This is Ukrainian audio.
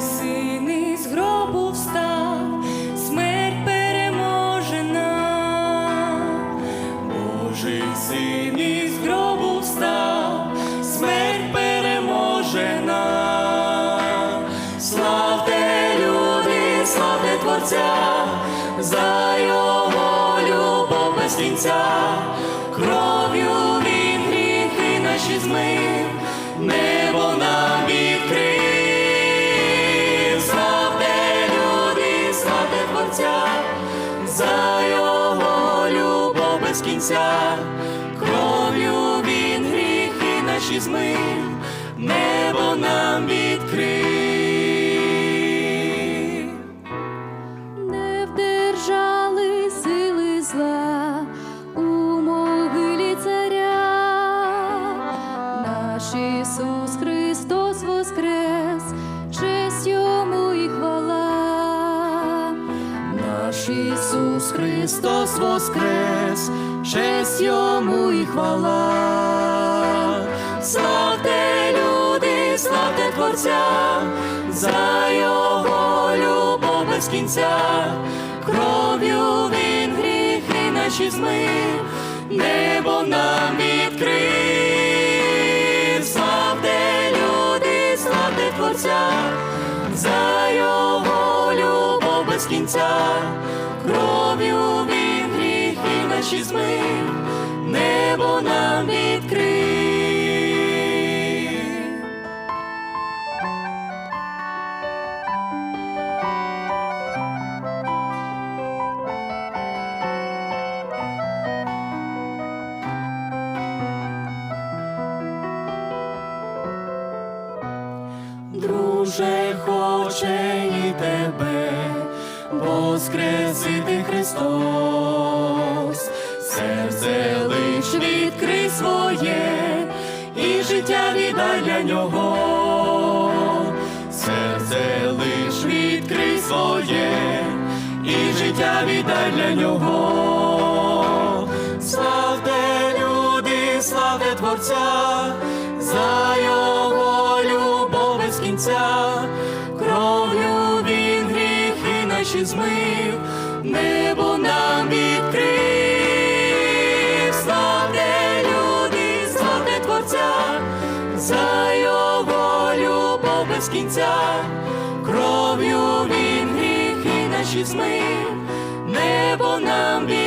Син із гробу встав, смерть переможена, славте люди, славте Творця, за його любов без кінця, кров'ю він гріхи наші змив. Без кінця, кров'ю він гріхи наші змив, небо нам відкрив. Не вдержали сили зла у могилі царя. Наш Ісус Христос Наш Ісус Христос воскрес, честь йому і хвала. Славте люди, славте Творця, за його любов без кінця, кров'ю він гріхи наші змив, небо нам відкрив. Славте люди, славте Творця, за його кінця, кров'ю він гріхи наші змив, небо нам відкрив. Друже, хоче воскресити Христос, серце лиш відкрий своє і життя віддай для нього, серце лиш відкрий своє і життя віддай для нього. Славте люди, славте Творця, за його гріхи змив, небо нам відкрив. славне люди, славне Творця, за його любов без кінця, кров'ю він гріхи наші змив, небо нам відкрив.